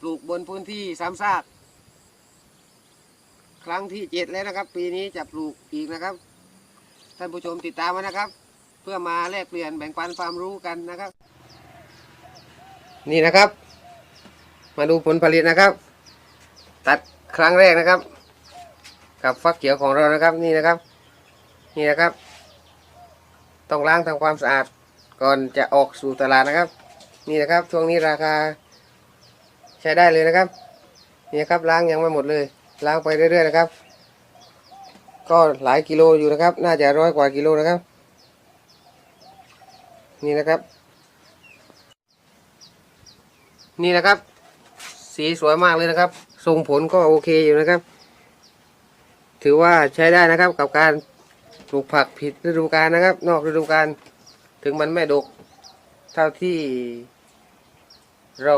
ปลูกบนพื้นที่ซ้ำซาก ครั้งที่เจ็ดแล้วนะครับ ปีนี้จะปลูกอีกนะครับ ท่านผู้ชมติดตามไว้นะครับ เพื่อมาแลกเปลี่ยนแบ่งปันความรู้กันนะครับ นี่นะครับ มาดูผลผลิตนะครับ ตัดครั้งแรกนะครับ กับฟักเขียวของเรานะครับนี่นะครับ นี่นะครับ ต้องล้างทำความสะอาดก่อนจะออกสู่ตลาดนะครับ นี่นะครับช่วงนี้ราคา ใช้ได้เลยนะครับนี่ครับล้างยังไม่หมดเลย ล้างไปเรื่อยๆนะครับ ก็หลายกิโลอยู่นะครับ น่าจะร้อยกว่ากิโลนะครับ นี่นะครับ นี่นะครับ สีสวยมากเลยนะครับ ทรงผลก็โอเคอยู่นะครับ ถือว่าใช้ได้นะครับกับการปลูกผักผิดฤดูกาลนะครับ นอกฤดูกาลถึงมันไม่ดก เท่าที่เรา